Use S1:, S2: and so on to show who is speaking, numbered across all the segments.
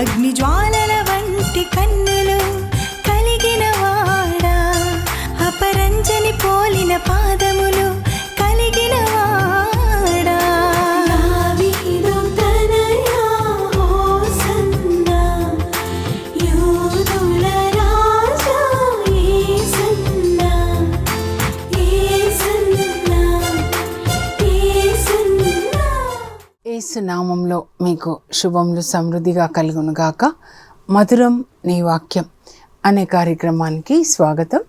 S1: अग्निज्वाल నామంలో మీకు శుభములు సమృద్ధిగా కలుగునుగాక. మధురం నీ వాక్యం అనే కార్యక్రమానికి స్వాగతం.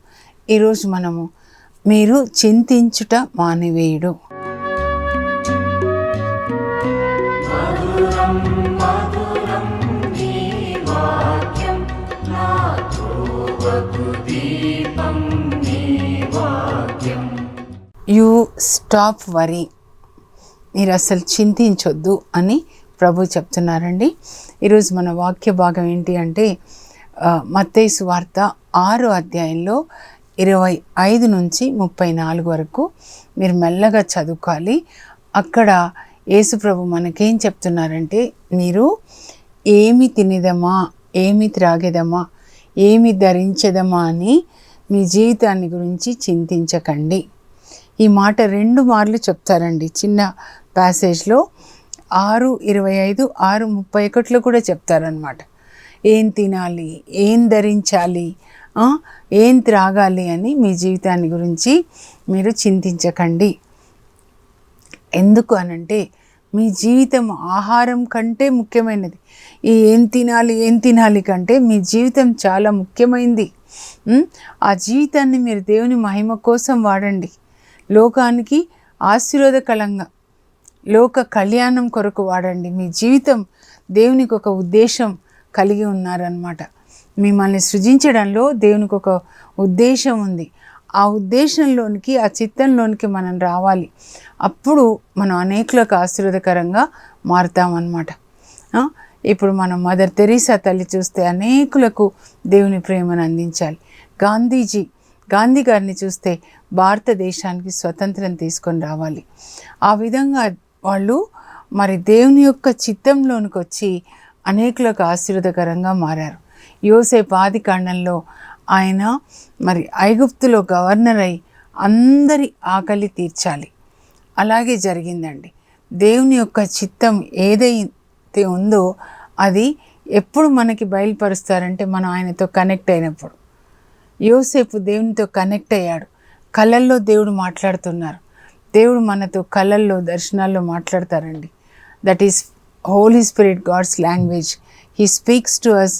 S1: ఈరోజు మనము మీరు చింతించుట మానివేయుడు. యూ స్టాప్ వరీ మీరు అసలు చింతించొద్దు అని ప్రభు చెప్తున్నారండి. ఈరోజు మన వాక్య భాగం ఏంటి అంటే మత్తేసు వార్త ఆరో అధ్యాయంలో ఇరవై ఐదు నుంచి ముప్పై నాలుగు వరకు మీరు మెల్లగా చదువుకోవాలి. అక్కడ యేసుప్రభు మనకేం చెప్తున్నారంటే మీరు ఏమి తినేదమా ఏమి త్రాగేదమా ఏమి ధరించదమా అని మీ జీవితాన్ని గురించి చింతించకండి. ఈ మాట రెండు మార్లు చెప్తారండి. చిన్న ప్యాసేజ్లో ఆరు ఇరవై ఐదు ఆరు ముప్పై ఒకటిలో కూడా చెప్తారనమాట ఏం తినాలి? ఏం ధరించాలి? ఏం త్రాగాలి అని మీ జీవితాన్ని గురించి మీరు చింతించకండి. ఎందుకు అనంటే మీ జీవితం ఆహారం కంటే ముఖ్యమైనది. ఈ ఏం తినాలి ఏం తినాలి కంటే మీ జీవితం చాలా ముఖ్యమైనది ఆ జీవితాన్ని మీరు దేవుని మహిమ కోసం వాడండి. లోకానికి ఆశీర్వాదకలంగా లోక కళ్యాణం కొరకు వాడండి. మీ జీవితం దేవునికి ఒక ఉద్దేశం కలిగి ఉన్నారనమాట మిమ్మల్ని సృజించడంలో దేవునికి ఒక ఉద్దేశం ఉంది. ఆ ఉద్దేశంలోనికి ఆ చిత్తంలోనికి మనం రావాలి. అప్పుడు మనం అనేకులకు ఆశీర్వదకరంగా మారుతామన్నమాట. ఇప్పుడు మనం మదర్ తెరీసా తల్లి చూస్తే అనేకులకు దేవుని ప్రేమను అందించాలి. గాంధీజీ గాంధీ గారిని చూస్తే భారతదేశానికి స్వతంత్రం తీసుకొని రావాలి. ఆ విధంగా వాళ్ళు మరి దేవుని యొక్క చిత్తంలోనికి వచ్చి అనేకులకు ఆశీర్వదకరంగా మారారు. యోసేపు ఆది కాండంలో ఆయన మరి ఐగుప్తులో గవర్నర్ అయి అందరి ఆకలి తీర్చాలి. అలాగే జరిగిందండి. దేవుని యొక్క చిత్తం ఏదైతే ఉందో అది ఎప్పుడు మనకి బయలుపరుస్తారంటే మనం ఆయనతో కనెక్ట్ అయినప్పుడు. యోసేపు దేవునితో కనెక్ట్ అయ్యాడు. కళల్లో దేవుడు మాట్లాడుతున్నారు. దేవుడు మనతో కళల్లో దర్శనాల్లో మాట్లాడతారండి. That is Holy Spirit God's language he speaks to us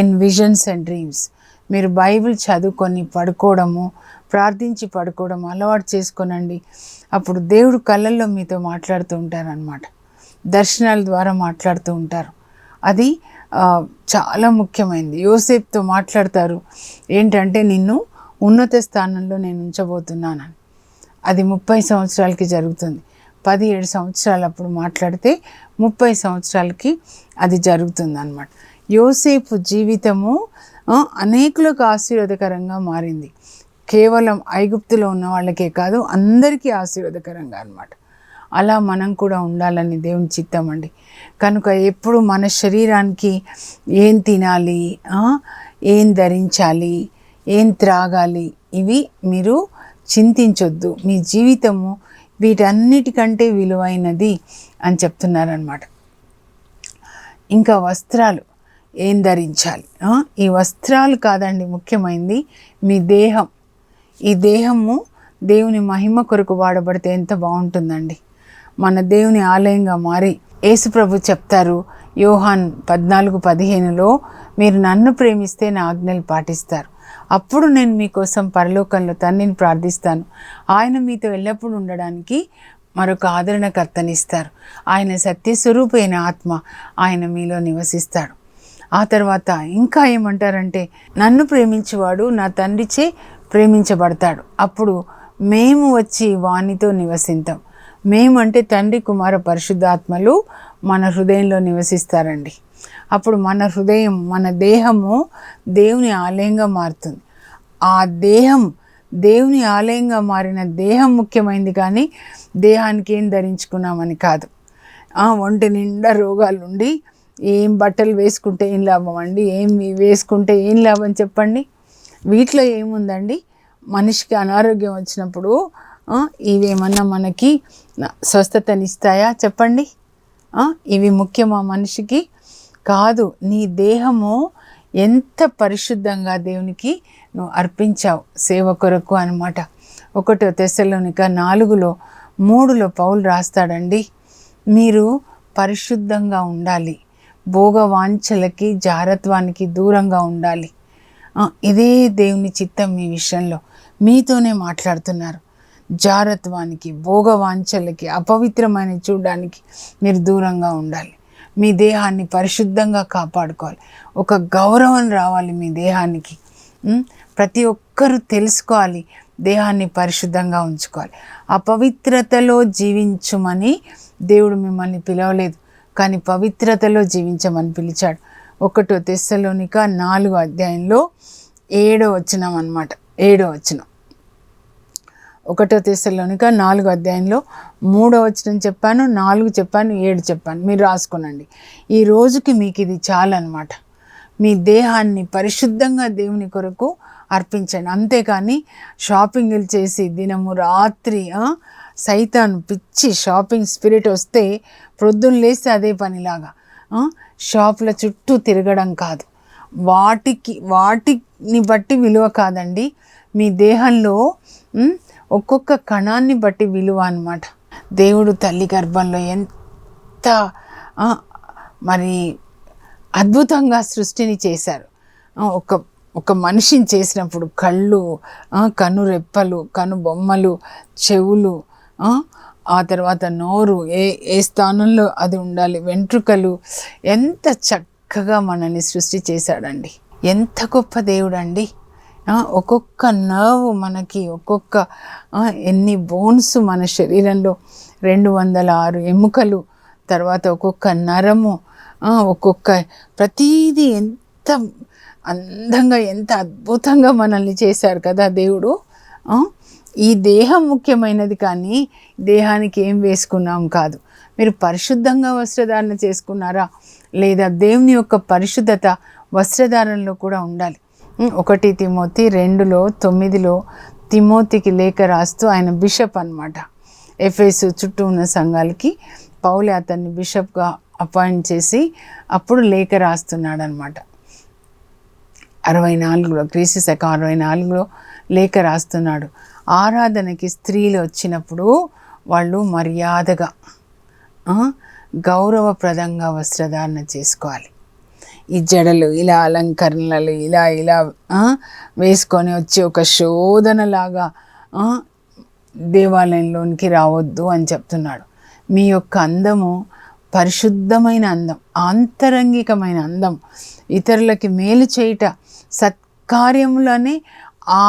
S1: in visions and dreams మీరు బైబిల్ చదువుకొని పడుకోవడము ప్రార్థించి పడుకోవడం అలవాటు చేసుకోనండి. అప్పుడు దేవుడు కళ్ళల్లో మీతో మాట్లాడుతూ ఉంటారనమాట దర్శనాల ద్వారా మాట్లాడుతూ ఉంటారు. అది చాలా ముఖ్యమైనది. యోసేప్తో మాట్లాడతారు. ఏంటంటే నిన్ను ఉన్నత స్థానంలో నేను ఉంచబోతున్నానని. అది ముప్పై సంవత్సరాలకి జరుగుతుంది. పదిహేడు సంవత్సరాలు అప్పుడు మాట్లాడితే ముప్పై సంవత్సరాలకి అది జరుగుతుంది అనమాట యోసేపు జీవితము అనేకులకు ఆశీర్వాదకరంగా మారింది. కేవలం ఐగుప్తులో ఉన్న వాళ్ళకే కాదు అందరికీ ఆశీర్వాదకరంగా అన్నమాట. అలా మనం కూడా ఉండాలని దేవుని చిత్తం అండి. కనుక ఎప్పుడు మన శరీరానికి ఏం తినాలి ఏం ధరించాలి ఏం త్రాగాలి ఇవి మీరు చింతించొద్దు. మీ జీవితము వీటన్నిటికంటే విలువైనది అని చెప్తున్నారనమాట ఇంకా వస్త్రాలు ఏం ధరించాలి? ఈ వస్త్రాలు కాదండి ముఖ్యమైనది మీ దేహం. ఈ దేహము దేవుని మహిమ కొరకు వాడబడితే ఎంత బాగుంటుందండి. మన దేవుని ఆలయంగా మారి యేసుప్రభు చెప్తారు యోహాన్ పద్నాలుగు పదిహేనులో మీరు నన్ను ప్రేమిస్తే నా ఆజ్ఞలు పాటిస్తారు. అప్పుడు నేను మీకోసం పరలోకంలో తండ్రిని ప్రార్థిస్తాను. ఆయన మీతో ఎల్లప్పుడూ ఉండడానికి మరొక ఆదరణకర్తనిస్తారు ఆయన సత్యస్వరూపైన ఆత్మ ఆయన మీలో నివసిస్తాడు. ఆ తర్వాత ఇంకా ఏమంటారంటే నన్ను ప్రేమించేవాడు నా తండ్రిచే ప్రేమించబడతాడు. అప్పుడు మేము వచ్చి వానితో నివసిద్దాం మేము అంటే తండ్రి కుమార పరిశుద్ధాత్మలు మన హృదయంలో నివసిస్తారండి. అప్పుడు మన హృదయం మన దేహము దేవుని ఆలయంగా మారుతుంది. ఆ దేహం దేవుని ఆలయంగా మారిన దేహం ముఖ్యమైనది కానీ దేహానికి ఏం ధరించుకున్నామని కాదు. ఒంటి నిండా రోగాలు ఉండి ఏం బట్టలు వేసుకుంటే ఏం లాభం అండి ఏం వేసుకుంటే ఏం లాభం చెప్పండి. వీటిలో ఏముందండి? మనిషికి అనారోగ్యం వచ్చినప్పుడు ఇవేమన్నా మనకి స్వస్థతనిస్తాయా చెప్పండి? ఇవి ముఖ్యమా మనిషికి? కాదు నీ దేహము ఎంత పరిశుద్ధంగా దేవునికి నువ్వు అర్పించావు సేవ కొరకు అనమాట ఒకటో తెశలోనిక నాలుగులో మూడులో పౌలు రాస్తాడండి మీరు పరిశుద్ధంగా ఉండాలి. భోగవాంఛలకి జారత్వానికి దూరంగా ఉండాలి. ఇదే దేవుని చిత్తం మీ విషయంలో. మీతోనే మాట్లాడుతున్నారు. జారత్వానికి భోగవాంఛలకి అపవిత్రమైన చూడడానికి మీరు దూరంగా ఉండాలి. మీ దేహాన్ని పరిశుద్ధంగా కాపాడుకోవాలి. ఒక గౌరవం రావాలి మీ దేహానికి. ప్రతి ఒక్కరూ తెలుసుకోవాలి దేహాన్ని పరిశుద్ధంగా ఉంచుకోవాలి. అపవిత్రతలో జీవించమని దేవుడు మిమ్మల్ని పిలవలేదు కానీ పవిత్రతలో జీవించమని పిలిచాడు. ఒకటో తెస్సలోనిక నాలుగో అధ్యాయంలో ఏడో వచ్చినాం అనమాట ఏడో వచ్చినాం ఒకటో తెశలోనిక నాలుగు అధ్యాయంలో మూడో వచ్చిన చెప్పాను నాలుగు చెప్పాను ఏడు చెప్పాను. మీరు రాసుకోనండి. ఈ రోజుకి మీకు ఇది చాలన్నమాట. మీ దేహాన్ని పరిశుద్ధంగా దేవుని కొరకు అర్పించండి. అంతేకాని షాపింగ్లు చేసి దినము రాత్రి సైతాన్ పిచ్చి షాపింగ్ స్పిరిట్ వస్తే ప్రొద్దున లేస్తే అదే పనిలాగా షాపుల చుట్టూ తిరగడం కాదు. వాటికి వాటిని బట్టి విలువ కాదండి. మీ దేహంలో ఒక్కొక్క కణాన్ని బట్టి విలువ అనమాట దేవుడు తల్లి గర్భంలో ఎంత మరి అద్భుతంగా సృష్టిని చేశారు. ఒక ఒక మనిషిని చేసినప్పుడు కళ్ళు కను రెప్పలు కను బొమ్మలు చెవులు ఆ, తర్వాత నోరు ఏ ఏ స్థానంలో అది ఉండాలి వెంట్రుకలు ఎంత చక్కగా మనల్ని సృష్టి చేశాడండి. ఎంత గొప్ప దేవుడండి. ఒక్కొక్క నర్వ్ మనకి ఒక్కొక్క ఎన్ని బోన్స్ మన శరీరంలో రెండు వందల ఆరు ఎముకలు తర్వాత ఒక్కొక్క నరము ఒక్కొక్క ప్రతీది ఎంత అందంగా ఎంత అద్భుతంగా మనల్ని చేశారు కదా దేవుడు ఈ దేహం ముఖ్యమైనది కానీ దేహానికి ఏం వేసుకున్నాం కాదు. మీరు పరిశుద్ధంగా వస్త్రధారణ చేసుకున్నారా? లేదా దేవుని యొక్క పరిశుద్ధత వస్త్రధారణలో కూడా ఉండాలి. ఒకటి తిమోతి రెండులో తొమ్మిదిలో తిమోతికి లేఖ రాస్తూ ఆయన బిషప్ అనమాట ఎఫ్ఎస్ చుట్టూ ఉన్న సంఘాలకి పౌలే అతన్ని బిషప్గా అపాయింట్ చేసి అప్పుడు లేఖ రాస్తున్నాడు అనమాట అరవై నాలుగులో క్రీస్తు శకం అరవై నాలుగులో లేఖ రాస్తున్నాడు. ఆరాధనకి స్త్రీలు వచ్చినప్పుడు వాళ్ళు మర్యాదగా గౌరవప్రదంగా వస్త్రధారణ చేసుకోవాలి. ఈ జడలు ఇలా అలంకరణలు ఇలా ఇలా వేసుకొని వచ్చి ఒక శోధనలాగా దేవాలయంలోనికి రావద్దు అని చెప్తున్నాడు. మీ యొక్క అందము పరిశుద్ధమైన అందం ఆంతరంగికమైన అందం ఇతరులకి మేలు చేయుట సత్కార్యములనే ఆ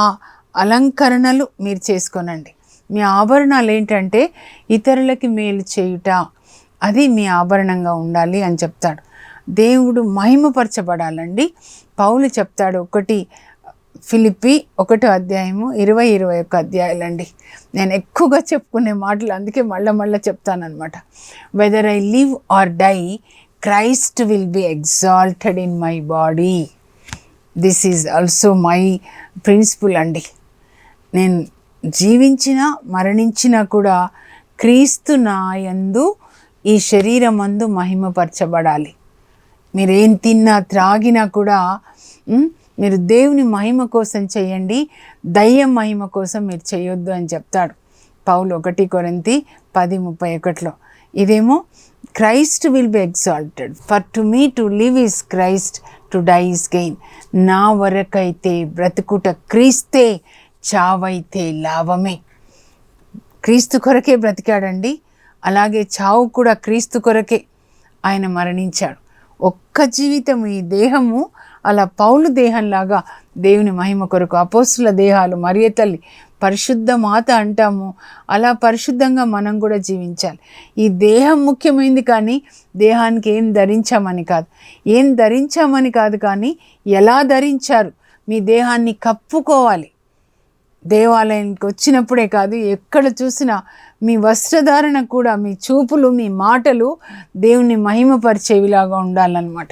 S1: అలంకరణలు మీరు చేసుకోనండి. మీ ఆభరణాలు ఏంటంటే ఇతరులకి మేలు చేయుట అది మీ ఆభరణంగా ఉండాలి అని చెప్తాడు. దేవుడు మహిమపరచబడాలండి. పౌలు చెప్తాడు ఒకటి ఫిలిపి ఒకటో అధ్యాయము ఇరవై ఇరవై ఒక్క అధ్యాయాలండి. నేను ఎక్కువగా చెప్పుకునే మాటలు అందుకే మళ్ళీ మళ్ళీ చెప్తానమాట whether I live or die Christ will be exalted in my body this is also my principle అండి. నేను జీవించినా మరణించినా కూడా క్రీస్తు నాయందు ఈ శరీరమందు మహిమపరచబడాలి. మీరేం తిన్నా త్రాగినా కూడా మీరు దేవుని మహిమ కోసం చేయండి దయ్యం మహిమ కోసం మీరు చేయొద్దు అని చెప్తాడు పౌలు ఒకటి కొరంతి పది ముప్పై ఒకటిలో. ఇదేమో Christ will be exalted for to me to live is Christ to dies gain. నా వరకైతే బ్రతుకుట క్రీస్తే చావైతే లాభమే. క్రీస్తు కొరకే బ్రతికాడండి అలాగే చావు కూడా క్రీస్తు కొరకే ఆయన మరణించాడు. ఒక్క జీవితం ఈ దేహము అలా పౌలు దేహంలాగా దేవుని మహిమ కొరకు అపోస్తుల దేహాలు మరియ తల్లి పరిశుద్ధ మాత అంటాము. అలా పరిశుద్ధంగా మనం కూడా జీవించాలి. ఈ దేహం ముఖ్యమైనది కానీ దేహానికి ఏం ధరించామని కాదు. ఏం ధరించామని కాదు కానీ ఎలా ధరించారు? మీ దేహాన్ని కప్పుకోవాలి. దేవాలయానికి వచ్చినప్పుడే కాదు ఎక్కడ చూసినా మీ వస్త్రధారణ కూడా మీ చూపులు మీ మాటలు దేవుని మహిమపరిచేవిలాగా ఉండాలన్నమాట.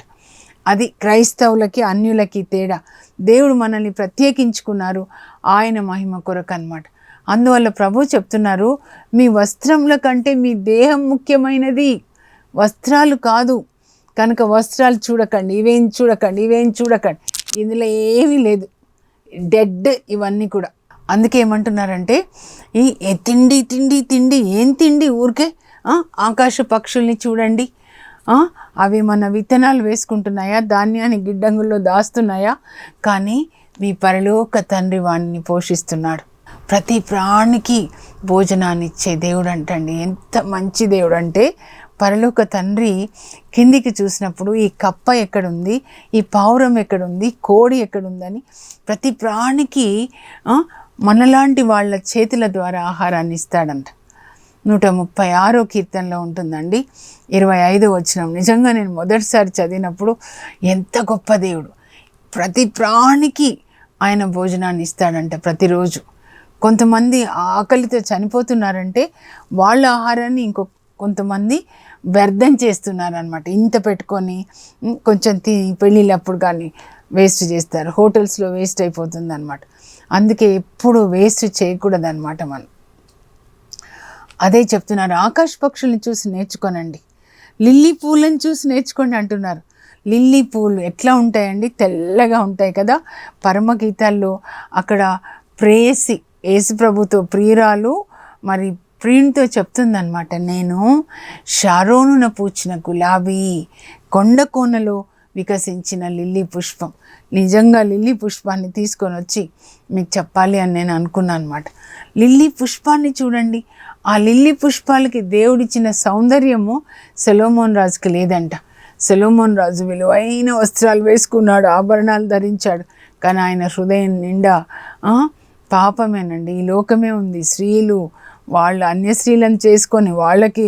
S1: అది క్రైస్తవులకి అన్యులకి తేడా. దేవుడు మనల్ని ప్రత్యేకించుకున్నారు ఆయన మహిమ కొరకు అనమాట అందువల్ల ప్రభు చెప్తున్నారు మీ వస్త్రముల కంటే మీ దేహం ముఖ్యమైనది. వస్త్రాలు కాదు. కనుక వస్త్రాలు చూడకండి ఇవేం చూడకండి ఇవేం చూడకండి. ఇందులో ఏమీ లేదు. డెడ్ ఇవన్నీ కూడా. అందుకే ఏమంటున్నారంటే ఈ తిండి తిండి తిండి ఏం తిండి ఊరికే ఆకాశ పక్షుల్ని చూడండి. అవి మన విత్తనాలు వేసుకుంటున్నాయా ధాన్యాన్ని గిడ్డంగుల్లో దాస్తున్నాయా? కానీ మీ పరలోక తండ్రి వాణ్ణి పోషిస్తున్నాడు. ప్రతి ప్రాణికి భోజనాన్ని ఇచ్చే దేవుడు అంటండి ఎంత మంచి దేవుడు అంటే పరలోక తండ్రి కిందికి చూసినప్పుడు ఈ కప్ప ఎక్కడుంది ఈ పావురం ఎక్కడుంది కోడి ఎక్కడుందని ప్రతి ప్రాణికి మనలాంటి వాళ్ళ చేతుల ద్వారా ఆహారాన్ని ఇస్తాడంట. నూట ముప్పై ఆరో కీర్తనలో ఉంటుందండి. ఇరవై ఐదు వచ్చిన నిజంగా నేను మొదటిసారి చదివినప్పుడు ఎంత గొప్ప దేవుడు. ప్రతి ప్రాణికి ఆయన భోజనాన్ని ఇస్తాడంట ప్రతిరోజు. కొంతమంది ఆకలితో చనిపోతున్నారంటే వాళ్ళ ఆహారాన్ని ఇంకో కొంతమంది వ్యర్థం చేస్తున్నారనమాట ఇంత పెట్టుకొని కొంచెం తి పెళ్ళిళ్ళప్పుడు కానీ వేస్ట్ చేస్తారు. హోటల్స్లో వేస్ట్ అయిపోతుంది అనమాట అందుకే ఎప్పుడు వేస్ట్ చేయకూడదన్నమాట మనం. అదే చెప్తున్నారు ఆకాశ పక్షుల్ని చూసి నేర్చుకోనండి. లిల్లీ పూలను చూసి నేర్చుకోండి అంటున్నారు. లిల్లీ పూలు ఎట్లా ఉంటాయండి? తెల్లగా ఉంటాయి కదా. పరమగీతాల్లో అక్కడ ప్రేసి యేసుప్రభుతో ప్రియురాలు మరి ప్రియునితో చెప్తుందనమాట నేను షారోనున పూచిన గులాబీ కొండ కోనలో వికసించిన లిల్లీ పుష్పం. నిజంగా లిల్లీ పుష్పాన్ని తీసుకొని వచ్చి మీకు చెప్పాలి అని నేను అనుకున్నాను అనమాట లిల్లీ పుష్పాన్ని చూడండి. ఆ లిల్లీ పుష్పాలకి దేవుడిచ్చిన సౌందర్యము సెలోమోన్ రాజుకి లేదంట. సెలోమోన్ రాజు విలువైన వస్త్రాలు వేసుకున్నాడు ఆభరణాలు ధరించాడు. కానీ ఆయన హృదయం నిండా పాపమేనండి. ఈ లోకమే ఉంది. స్త్రీలు వాళ్ళ అన్య స్త్రీలను చేసుకొని వాళ్ళకి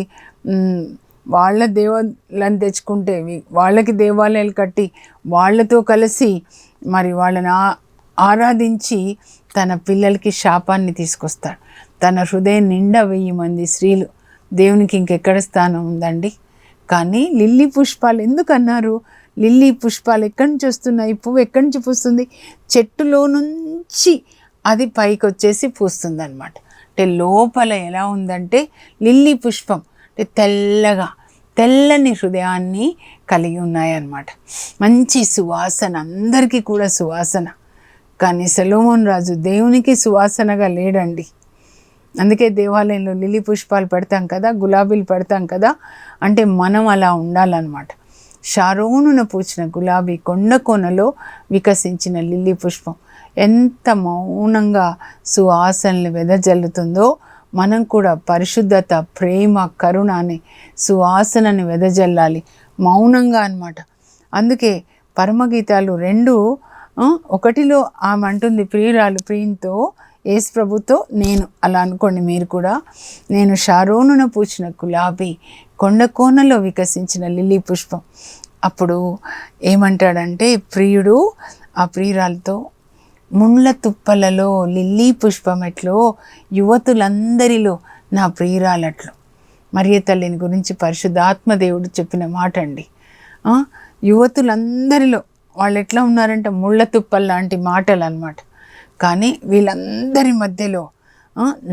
S1: వాళ్ళ దేవాలను తెచ్చుకుంటే వాళ్ళకి దేవాలయాలు కట్టి వాళ్ళతో కలిసి మరి వాళ్ళని ఆరాధించి తన పిల్లలకి శాపాన్ని తీసుకొస్తాడు. తన హృదయం నిండా వెయ్యి మంది స్త్రీలు దేవునికి ఇంకెక్కడ స్థానం ఉందండి? కానీ లిల్లీ పుష్పాలు ఎందుకు అన్నారు లిల్లీ పుష్పాలు ఎక్కడి నుంచి వస్తున్నాయి? పువ్వు ఎక్కడి నుంచి పూస్తుంది? చెట్టులో నుంచి అది పైకి వచ్చేసి పూస్తుంది అనమాట అంటే లోపల ఎలా ఉందంటే లిల్లీ పుష్పం అంటే తెల్లగా తెల్లని హృదయాన్ని కలిగి ఉన్నాయన్నమాట. మంచి సువాసన అందరికీ కూడా సువాసన. కానీ సెలోమోన్ రాజు దేవునికి సువాసనగా లేడండి. అందుకే దేవాలయంలో లిల్లీ పుష్పాలు పెడతాం కదా గులాబీలు పెడతాం కదా అంటే మనం అలా ఉండాలన్నమాట. షారోనున పూచిన గులాబీ కొండ కోనలో వికసించిన లిల్లీ పుష్పం ఎంత మౌనంగా సువాసనలు వెదజల్లుతుందో మనం కూడా పరిశుద్ధత ప్రేమ కరుణ అనే సువాసనని వెదజల్లాలి. మౌనంగా అన్నమాట. అందుకే పరమగీతాలు రెండు ఒకటిలో ఆమె అంటుంది ప్రియురాలు ప్రియంతో ఏసు ప్రభుతో నేను అలా అనుకోండి మీరు కూడా. నేను షారోనున పూచిన గులాబీ కొండ కోనలో వికసించిన లిల్లీ పుష్పం. అప్పుడు ఏమంటాడంటే ప్రియుడు ఆ ప్రియురాలతో ముండ్ల తుప్పలలో లిల్లీ పుష్పమెట్లో యువతులందరిలో నా ప్రియురాలట్లు. మరియ తల్లిని గురించి పరిశుద్ధాత్మ దేవుడు చెప్పిన మాట అండి యువతులందరిలో వాళ్ళు ఎట్లా ఉన్నారంటే ముళ్ళ తుప్పల్ లాంటి మాటలు అనమాట కానీ వీళ్ళందరి మధ్యలో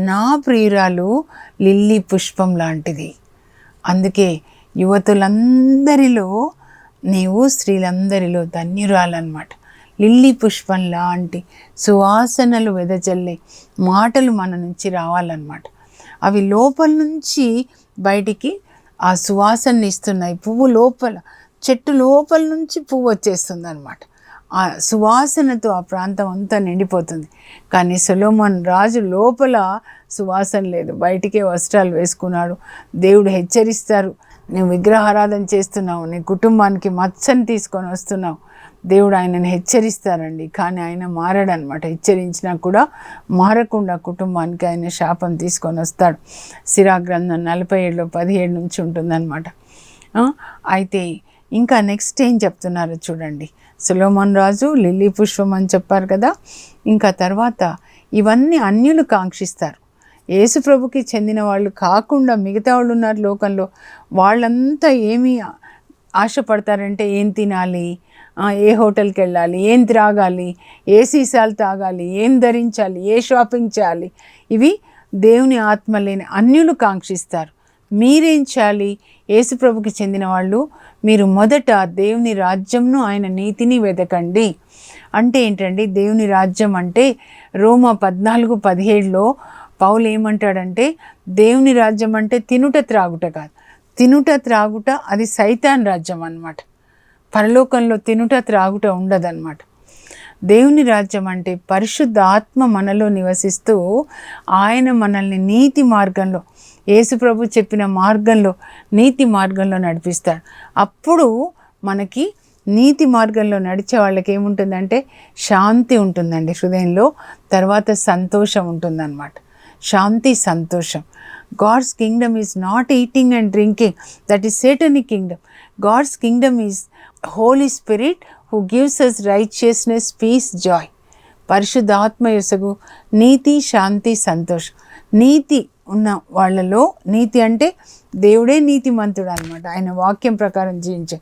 S1: నా ప్రియురాలు లిల్లీ పుష్పం లాంటిది. అందుకే యువతులందరిలో నీవు స్త్రీలందరిలో ధన్యురాలన్నమాట. లిల్లీ పుష్పం లాంటి సువాసనలు వెదజల్లే మాటలు మన నుంచి రావాలన్నమాట. అవి లోపల నుంచి బయటికి ఆ సువాసనని ఇస్తున్నాయి. పువ్వు లోపల చెట్టు లోపల నుంచి పువ్వు వచ్చేస్తుంది అనమాట ఆ సువాసనతో ఆ ప్రాంతం అంతా నిండిపోతుంది. కానీ సొలోమన్ రాజు లోపల సువాసన లేదు. బయటికే వస్త్రాలు వేసుకున్నాడు. దేవుడు హెచ్చరిస్తారు నువ్వు విగ్రహారాధన చేస్తున్నావు నీ కుటుంబానికి మచ్చని తీసుకొని వస్తున్నావు దేవుడు ఆయనను హెచ్చరిస్తారండి. కానీ ఆయన మారాడనమాట హెచ్చరించినా కూడా మారకుండా కుటుంబానికి ఆయన శాపం తీసుకొని వస్తాడు. సిరాగ్రంథం నలభై ఏడులో పదిహేడు నుంచి ఉంటుందన్నమాట. అయితే ఇంకా నెక్స్ట్ ఏం చెప్తున్నారో చూడండి. సులోమన్ రాజు లిల్లీ పుష్పం అని చెప్పారు కదా. ఇంకా తర్వాత ఇవన్నీ అన్యులు కాంక్షిస్తారు. యేసు ప్రభుకి చెందిన వాళ్ళు కాకుండా మిగతా వాళ్ళు ఉన్నారు లోకంలో. వాళ్ళంతా ఏమి ఆశపడతారంటే ఏం తినాలి? ఏ హోటల్కి వెళ్ళాలి ఏం త్రాగాలి ఏ సీసాలు తాగాలి ఏం ధరించాలి ఏ షాపింగ్ చేయాలి ఇవి దేవుని ఆత్మ లేని అన్యులు కాంక్షిస్తారు. మీరేం చేయాలి? యేసుప్రభుకి చెందిన వాళ్ళు మీరు మొదట దేవుని రాజ్యంను ఆయన నీతిని వెతకండి అంటే ఏంటండి? దేవుని రాజ్యం అంటే రోమా పద్నాలుగు పదిహేడులో పౌలు ఏమంటాడంటే దేవుని రాజ్యం అంటే తినుట త్రాగుట కాదు. తినుట త్రాగుట అది సైతాన్ రాజ్యం అన్నమాట. పరలోకంలో తినుట త్రాగుట ఉండదన్నమాట. దేవుని రాజ్యం అంటే పరిశుద్ధ ఆత్మ మనలో నివసిస్తూ ఆయన మనల్ని నీతి మార్గంలో యేసుప్రభు చెప్పిన మార్గంలో నీతి మార్గంలో నడిపిస్తాడు. అప్పుడు మనకి నీతి మార్గంలో నడిచే వాళ్ళకి ఏముంటుందంటే శాంతి ఉంటుందండి హృదయంలో తర్వాత సంతోషం ఉంటుందన్నమాట. శాంతి సంతోషం. God's kingdom is not eating and drinking that is satanic kingdom. God's kingdom is Holy Spirit who gives us righteousness peace joy పరిశుద్ధాత్మ యొసగు నీతి శాంతి సంతోషం. నీతి ఉన్న వాళ్ళలో నీతి అంటే దేవుడే నీతిమంతుడు అనమాట ఆయన వాక్యం ప్రకారం జీవించ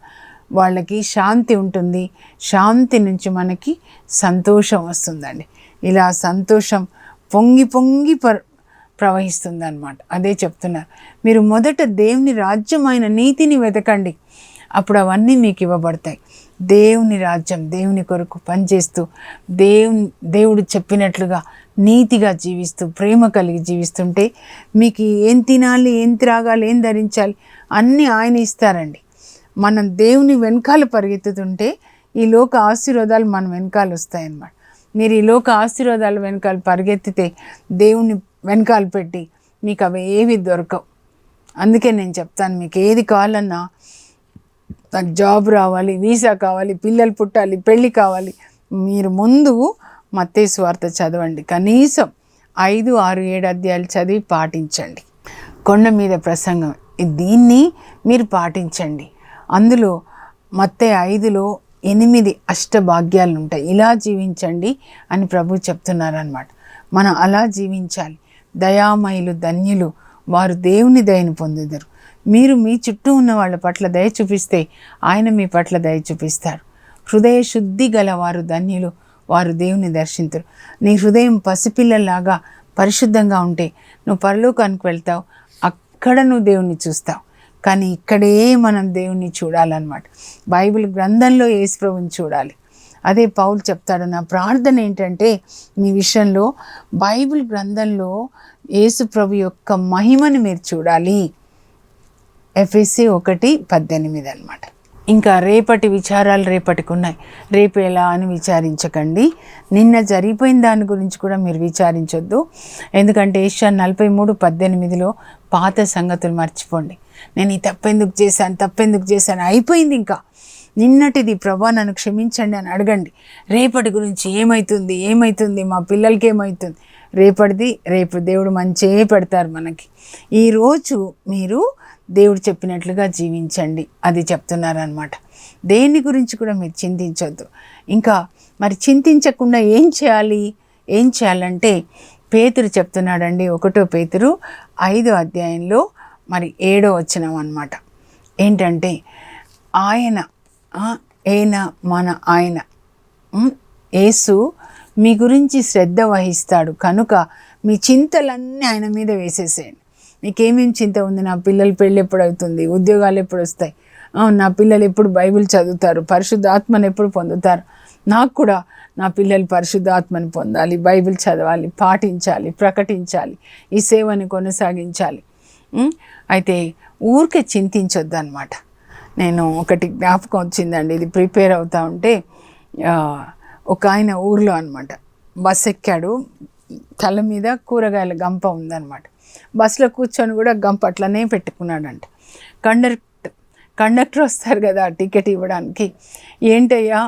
S1: వాళ్ళకి శాంతి ఉంటుంది. శాంతి నుంచి మనకి సంతోషం వస్తుందండి. ఇలా సంతోషం పొంగి పొంగి పర్ ప్రవహిస్తుంది అనమాట అదే చెప్తున్నారు మీరు మొదట దేవుని రాజ్యమైన నీతిని వెతకండి. అప్పుడు అవన్నీ మీకు ఇవ్వబడతాయి. దేవుని రాజ్యం దేవుని కొరకు పనిచేస్తూ దేవుని దేవుడు చెప్పినట్లుగా నీతిగా జీవిస్తూ ప్రేమ కలిగి జీవిస్తుంటే మీకు ఏం తినాలి ఏం త్రాగాలి ఏం ధరించాలి అన్నీ ఆయన ఇస్తారండి. మనం దేవుని వెనకాల పరిగెత్తుతుంటే ఈ లోక ఆశీర్వాదాలు మన వెనకాల వస్తాయన్నమాట. మీరు ఈ లోక ఆశీర్వాదాలు వెనకాల పరిగెత్తితే దేవుని వెనకాల పెట్టి మీకు అవి ఏవి దొరకవు. అందుకే నేను చెప్తాను మీకు ఏది కావాలన్నా నాకు జాబ్ రావాలి వీసా కావాలి పిల్లలు పుట్టాలి పెళ్ళి కావాలి. మీరు ముందు మత్తే వార్త చదవండి. కనీసం ఐదు ఆరు ఏడు అధ్యాయాలు చదివి పాటించండి. కొండ మీద ప్రసంగం. దీన్ని మీరు పాటించండి. అందులో మత్తే ఐదులో ఎనిమిది అష్టభాగ్యాలు ఉంటాయి. ఇలా జీవించండి అని ప్రభు చెప్తున్నారనమాట మనం అలా జీవించాలి. దయామయులు ధన్యులు వారు దేవుని దయను పొందుదరు. మీరు మీ చుట్టూ ఉన్న వాళ్ళ పట్ల దయ చూపిస్తే ఆయన మీ పట్ల దయ చూపిస్తారు. హృదయ శుద్ధి గల వారు ధన్యులు వారు దేవుని దర్శించరు నీ హృదయం పసిపిల్లలాగా పరిశుద్ధంగా ఉంటే నువ్వు పరలోకానికి వెళ్తావు అక్కడ నువ్వు దేవుణ్ణి చూస్తావు. కానీ ఇక్కడే మనం దేవుణ్ణి చూడాలన్నమాట. బైబిల్ గ్రంథంలో యేసుప్రభుని చూడాలి. అదే పౌలు చెప్తాడు నా ప్రార్థన ఏంటంటే మీ విషయంలో బైబిల్ గ్రంథంలో యేసుప్రభు యొక్క మహిమను మీరు చూడాలి. ఎఫ్ఎస్సి ఒకటి పద్దెనిమిది అనమాట ఇంకా రేపటి విచారాలు రేపటికి ఉన్నాయి రేపు ఎలా అని విచారించకండి. నిన్న జరిగిపోయిన దాని గురించి కూడా మీరు విచారించొద్దు. ఎందుకంటే ఏషియా నలభై మూడు పద్దెనిమిదిలో పాత సంగతులు మర్చిపోండి. నేను ఈ తప్పెందుకు చేశాను తప్పెందుకు చేశాను అయిపోయింది ఇంకా. నిన్నటిది ప్రభా నన్ను క్షమించండి అని అడగండి. రేపటి గురించి ఏమవుతుంది ఏమవుతుంది మా పిల్లలకి ఏమవుతుంది రేపటిది రేపు దేవుడు మంచే పెడతారు మనకి. ఈరోజు మీరు దేవుడు చెప్పినట్లుగా జీవించండి అది చెప్తున్నారనమాట దేని గురించి కూడా మీరు చింతించొద్దు. ఇంకా మరి చింతించకుండా ఏం చేయాలి? ఏం చేయాలంటే పేతురు చెప్తున్నాడండి ఒకటో పేతురు ఐదో అధ్యాయంలో మరి ఏడో వచ్చినాం అనమాట ఏంటంటే ఆయన ఆ, మన ఆయన యేసు మీ గురించి శ్రద్ధ వహిస్తాడు. కనుక మీ చింతలన్నీ ఆయన మీద వేసేసేయండి. నీకేమేం చింత ఉంది? నా పిల్లల పెళ్ళి ఎప్పుడు అవుతుంది? ఉద్యోగాలు ఎప్పుడు వస్తాయి? నా పిల్లలు ఎప్పుడు బైబిల్ చదువుతారు? పరిశుద్ధాత్మను ఎప్పుడు పొందుతారు? నాకు కూడా నా పిల్లలు పరిశుద్ధాత్మని పొందాలి బైబిల్ చదవాలి పాటించాలి ప్రకటించాలి ఈ సేవని కొనసాగించాలి. అయితే ఊరికే చింతించొద్దు అనమాట నేను ఒకటి జ్ఞాపకం వచ్చిందండి. ఇది ప్రిపేర్ అవుతా ఉంటే ఒక ఆయన ఊర్లో అనమాట బస్ ఎక్కాడు. తల మీద కూరగాయల గంప ఉందన్నమాట. బస్సులో కూర్చొని కూడా గంప అట్లనే పెట్టుకున్నాడంట. కండక్టర్ కండక్టర్ వస్తారు కదా టికెట్ ఇవ్వడానికి. ఏంటయ్యా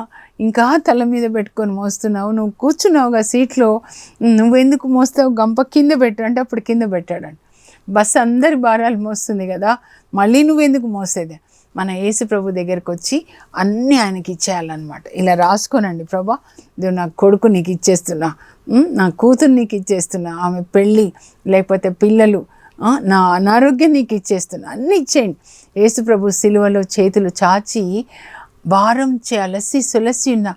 S1: ఇంకా తల మీద పెట్టుకొని మోస్తున్నావు నువ్వు కూర్చున్నావుగా సీట్లో నువ్వెందుకు మోస్తావు? గంప కింద పెట్టు అంటే అప్పుడు కింద పెట్టాడంట. బస్సు అందరి భారాలు మోస్తుంది కదా మళ్ళీ నువ్వెందుకు మోసేది? మన యేసు ప్రభు దగ్గరికి వచ్చి అన్నీ ఆయనకి ఇచ్చేయాలన్నమాట ఇలా రాసుకోనండి ప్రభా ఇది నా కొడుకు నీకు ఇచ్చేస్తున్నా నా కూతురు నీకు ఇచ్చేస్తున్నా ఆమె పెళ్ళి లేకపోతే పిల్లలు నా అనారోగ్యం నీకు ఇచ్చేస్తున్నా అన్నీ ఇచ్చేయండి. యేసుప్రభు సిలువలో చేతులు చాచి భారం చే అలసి సులసి ఉన్న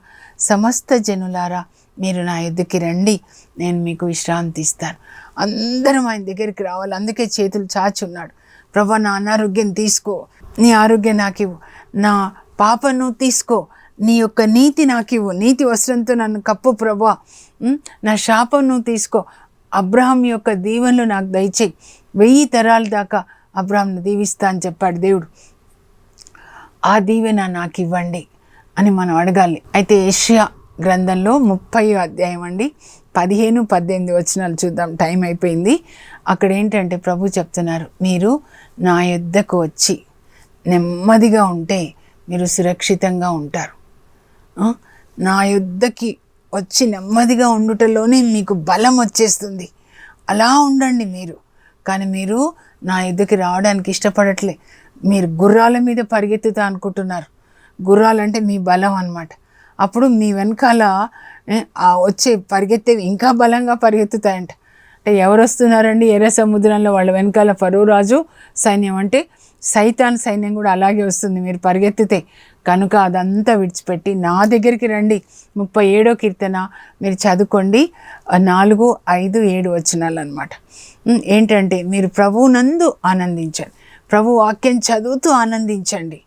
S1: సమస్త జనులారా మీరు నా ఎద్దుకి రండి నేను మీకు విశ్రాంతి ఇస్తాను. అందరం ఆయన దగ్గరికి రావాలి అందుకే చేతులు చాచి ఉన్నాడు. ప్రభా నా అనారోగ్యం తీసుకో నీ ఆరోగ్యం నాకు ఇవ్వు నా పాపను తీసుకో నీ యొక్క నీతి నాకు ఇవ్వు. నీతి వస్త్రంతో నన్ను కప్పు ప్రభా. నా శాపం నువ్వు తీసుకో. అబ్రహం యొక్క దీవెనలు నాకు దయచేయి. వెయ్యి తరాల దాకా అబ్రహాంను దీవిస్తా అని చెప్పాడు దేవుడు. ఆ దీవెన నాకు ఇవ్వండి అని మనం అడగాలి. అయితే ఏషియా గ్రంథంలో ముప్పై అధ్యాయం అండి. పదిహేను పద్దెనిమిది వచనాలు చూద్దాం. టైం అయిపోయింది. అక్కడ ఏంటంటే ప్రభు చెప్తున్నారు మీరు నా యుద్ధకు వచ్చి నెమ్మదిగా ఉంటే మీరు సురక్షితంగా ఉంటారు. నా యుద్ధకి వచ్చి నెమ్మదిగా ఉండుటలోనే మీకు బలం వచ్చేస్తుంది. అలా ఉండండి మీరు. కానీ మీరు నా యుద్ధకి రావడానికి ఇష్టపడట్లే. మీరు గుర్రాల మీద పరిగెత్తుతా అనుకుంటున్నారు. గుర్రాలంటే మీ బలం అన్నమాట. అప్పుడు మీ వెనకాల వచ్చే పరిగెత్తేవి ఇంకా బలంగా పరిగెత్తుతాయంట. అంటే ఎవరు వస్తున్నారండి ఎర్ర సముద్రంలో వాళ్ళ వెనకాల ఫరో రాజు సైన్యం. అంటే సైతాన్ సైన్యం కూడా అలాగే వస్తుంది. మీరు పరిగెత్తితే కనుక అదంతా విడిచిపెట్టి నా దగ్గరికి రండి. ముప్పై ఏడో కీర్తన మీరు చదువుకోండి. నాలుగు ఐదు ఏడు వచనాలు అనమాట ఏంటంటే మీరు ప్రభువునందు ఆనందించండి. ప్రభు వాక్యం చదువుతూ ఆనందించండి.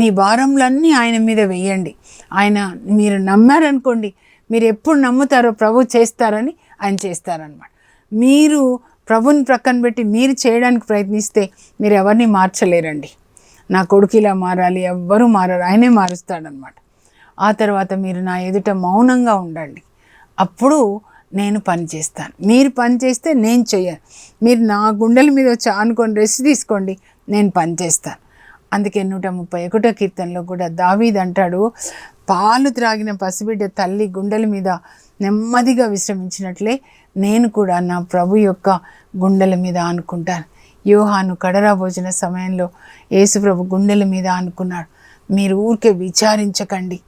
S1: మీ భారంలన్నీ ఆయన మీద వేయండి. ఆయన మీరు నమ్మారనుకోండి మీరు ఎప్పుడు నమ్ముతారో ప్రభు చేస్తారని ఆయన చేస్తారనమాట మీరు ప్రభుని ప్రక్కన పెట్టి మీరు చేయడానికి ప్రయత్నిస్తే మీరు ఎవరిని మార్చలేరండి. నా కొడుకు ఇలా మారాలి ఎవ్వరూ మారరు ఆయనే మారుస్తాడనమాట ఆ తర్వాత మీరు నా ఎదుట మౌనంగా ఉండండి. అప్పుడు నేను పని చేస్తాను. మీరు పని చేస్తే నేను చెయ్యను. మీరు నా గుండెల మీద వచ్చి ఆనుకొని రెస్ట్ తీసుకోండి నేను పని చేస్తాను. అందుకే నూట ముప్పై ఒకటో కీర్తనలో కూడా దావీద్ అంటాడు పాలు త్రాగిన పసిబిడ్డ తల్లి గుండెల మీద నెమ్మదిగా విశ్రమించినట్లే నేను కూడా నా ప్రభు యొక్క గుండెల మీద అనుకుంటాను యోహాను కడరా భోజన సమయంలో యేసుప్రభు గుండెల మీద అనుకున్నాడు. మీరు ఊరికే విచారించకండి.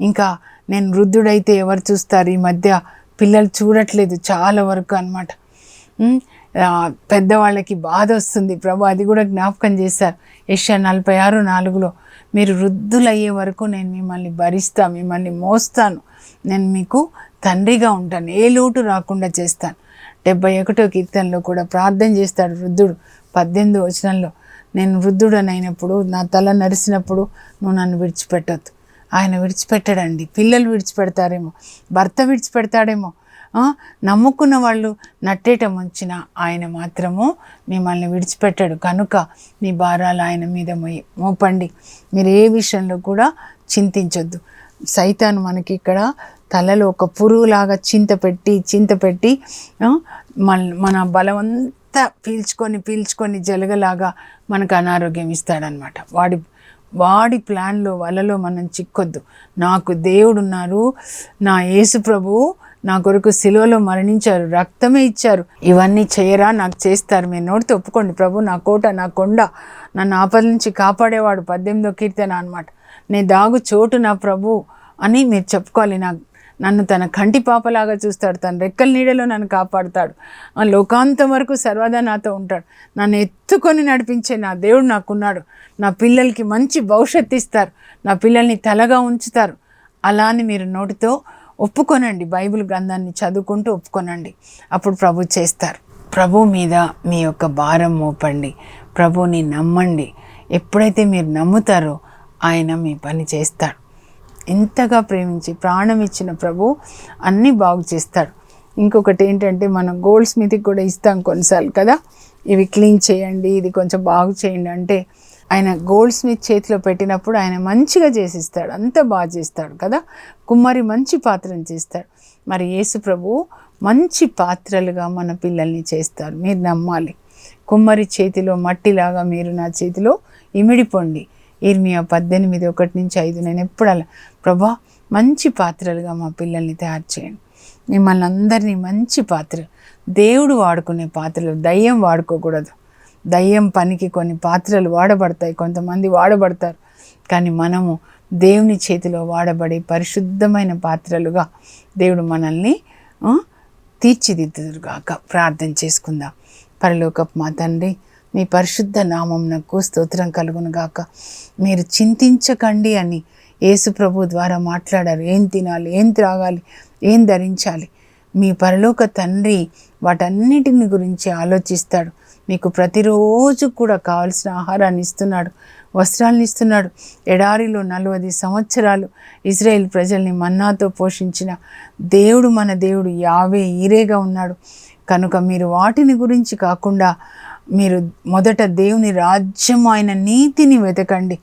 S1: ఇంకా నేను వృద్ధుడైతే ఎవరు చూస్తారు? ఈ మధ్య పిల్లలు చూడట్లేదు చాలా వరకు అనమాట పెద్దవాళ్ళకి బాధ వస్తుంది. ప్రభు అది కూడా జ్ఞాపకం చేశారు. ఏషియా నలభై ఆరు నాలుగులో మీరు వృద్ధులయ్యే వరకు నేను మిమ్మల్ని భరిస్తా మిమ్మల్ని మోస్తాను. నేను మీకు తండ్రిగా ఉంటాను. ఏ లోటు రాకుండా చేస్తాను. డెబ్బై ఒకటో కీర్తనలో కూడా ప్రార్థన చేస్తాడు వృద్ధుడు. పద్దెనిమిది వచనంలో నేను వృద్ధుడనైనప్పుడు నా తల నరిసినప్పుడు నువ్వు నన్ను విడిచిపెట్టొద్దు. ఆయన విడిచిపెట్టాడండి. పిల్లలు విడిచిపెడతారేమో భర్త విడిచిపెడతాడేమో నమ్ముకున్న వాళ్ళు నట్టేటం ఉంచిన ఆయన మాత్రము మిమ్మల్ని విడిచిపెట్టాడు. కనుక మీ భారాలు ఆయన మీద మోపండి. మీరు ఏ విషయంలో కూడా చింతించొద్దు. సైతాను మనకి ఇక్కడ తలలో ఒక పురుగులాగా చింత పెట్టి చింత పెట్టి మన మన బలవంత అంతా పీల్చుకొని పీల్చుకొని జలగలాగా మనకు అనారోగ్యం ఇస్తాడనమాట. వాడి వాడి ప్లాన్లో వలలో మనం చిక్కొద్దు. నాకు దేవుడున్నారు నా యేసు ప్రభు నా కొరకు సిలువలో మరణించారు రక్తమే ఇచ్చారు. ఇవన్నీ చేయరా నాకు చేస్తారు మీరు నోటితో ఒప్పుకోండి. ప్రభు నా కోట నా కొండ నన్ను ఆపద నుంచి కాపాడేవాడు. పద్దెనిమిదో కీర్తన అనమాట నేను దాగు చోటు నా ప్రభు అని మీరు చెప్పుకోవాలి. నా నన్ను తన కంటి పాపలాగా చూస్తాడు. తన రెక్కల నీడలో నన్ను కాపాడుతాడు. ఆ లోకాంతం వరకు సర్వదా నాతో ఉంటాడు. నన్ను ఎత్తుకొని నడిపించే నా దేవుడు నాకున్నాడు. నా పిల్లలకి మంచి భవిష్యత్తు ఇస్తారు. నా పిల్లల్ని తలగా ఉంచుతారు. అలా అని మీరు నోటితో ఒప్పుకొనండి. బైబిల్ గ్రంథాన్ని చదువుకుంటూ ఒప్పుకొనండి. అప్పుడు ప్రభు చేస్తారు. ప్రభు మీద మీ యొక్క భారం మోపండి. ప్రభుని నమ్మండి. ఎప్పుడైతే మీరు నమ్ముతారో ఆయన మీ పని చేస్తాడు. ఎంతగా ప్రేమించి ప్రాణం ఇచ్చిన ప్రభు అన్నీ బాగు చేస్తాడు. ఇంకొకటి ఏంటంటే మనం గోల్డ్ స్మిత్కి కూడా ఇస్తాం కొన్నిసార్లు కదా. ఇవి క్లీన్ చేయండి ఇది కొంచెం బాగు చేయండి అంటే ఆయన గోల్డ్ స్మిత్ చేతిలో పెట్టినప్పుడు ఆయన మంచిగా చేసిస్తాడు అంత బాగా చేస్తాడు కదా. కుమ్మరి మంచి పాత్రను చేస్తాడు. మరి యేసు ప్రభు మంచి పాత్రలుగా మన పిల్లల్ని చేస్తారు. మీరు నమ్మాలి. కుమ్మరి చేతిలో మట్టిలాగా మీరు నా చేతిలో ఇమిడిపోండి. ఇర్మియా పద్దెనిమిది ఒకటి నుంచి ఐదు నేను ఎప్పుడు అలా. ప్రభా మంచి పాత్రలుగా మా పిల్లల్ని తయారు చేయండి. మిమ్మల్ని అందరినీ మంచి పాత్ర. దేవుడు వాడుకునే పాత్రలు దయ్యం వాడుకోకూడదు. దయ్యం పనికి కొన్ని పాత్రలు వాడబడతాయి కొంతమంది వాడబడతారు. కానీ మనము దేవుని చేతిలో వాడబడే పరిశుద్ధమైన పాత్రలుగా దేవుడు మనల్ని తీర్చిదిద్దురుగాక ప్రార్థన చేసుకుందాం. పరలోకపు మా తండ్రి మీ పరిశుద్ధ నామంనకు స్తోత్రం కలుగును గాక. మీరు చింతించకండి అని యేసు ప్రభు ద్వారా మాట్లాడారు. ఏం తినాలి? ఏం త్రాగాలి? ఏం ధరించాలి? మీ పరలోక తండ్రి వాటన్నిటిని గురించి ఆలోచిస్తాడు. మీకు ప్రతిరోజు కూడా కావాల్సిన ఆహారాన్ని ఇస్తున్నాడు. వస్త్రాలను ఇస్తున్నాడు. ఎడారిలో నలభై సంవత్సరాలు ఇజ్రాయెల్ ప్రజల్ని మన్నాతో పోషించిన దేవుడు మన దేవుడు యావే ఈరేగా ఉన్నాడు. కనుక మీరు వాటిని గురించి కాకుండా మీరు మొదట దేవుని రాజ్యం ఆయన నీతిని వెతకండి.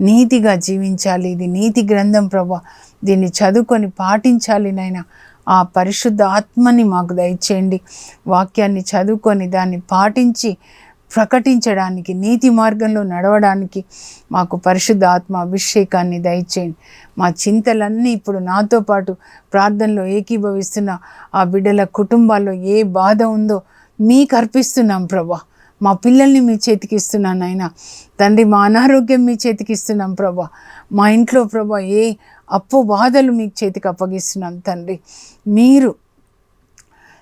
S1: నీతిగా జీవించాలి. ఇది నీతి గ్రంథం ప్రభా. దీన్ని చదువుకొని పాటించాలి నాయన. ఆ పరిశుద్ధ ఆత్మని మాకు దయచేయండి. వాక్యాన్ని చదువుకొని దాన్ని పాటించి ప్రకటించడానికి నీతి మార్గంలో నడవడానికి మాకు పరిశుద్ధ ఆత్మ అభిషేకాన్ని దయచేయండి. మా చింతలన్నీ ఇప్పుడు నాతో పాటు ప్రార్థనలో ఏకీభవిస్తున్న ఆ బిడ్డల కుటుంబాల్లో ఏ బాధ ఉందో మీకు అర్పిస్తున్నాం ప్రభా. మా పిల్లల్ని మీ చేతికి ఇస్తున్నాను ఆయన తండ్రి మా అనారోగ్యం మీ చేతికి ఇస్తున్నాం ప్రభా. మా ఇంట్లో ప్రభా ఏ అప్పు బాధలు మీ చేతికి అప్పగిస్తున్నాం తండ్రి. మీరు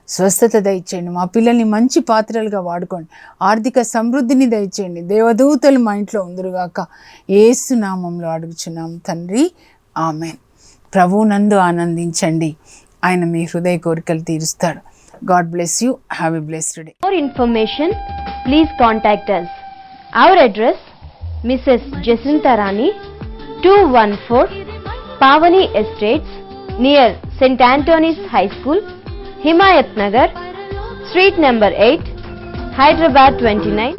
S1: స్వస్థత దయచేయండి. మా పిల్లల్ని మంచి పాత్రలుగా వాడుకోండి. ఆర్థిక సమృద్ధిని దయచేయండి. దేవదూతలు మా ఇంట్లో ఉందరుగాక. ఏసు నామంలో అడుగుచున్నాం తండ్రి. ఆమెన్. ప్రభువునందు ఆనందించండి. ఆయన మీ హృదయ కోరికలు తీరుస్తాడు. God bless you. Have a blessed day.
S2: For information please contact us our address Mrs Jacintha Rani two one four Pavani estates
S3: near Saint Antony's high school Himayat Nagar street number eight Hyderabad twenty nine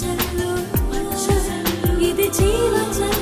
S3: జల్లు మంచు జల్లు ఇది జీవ జల్లు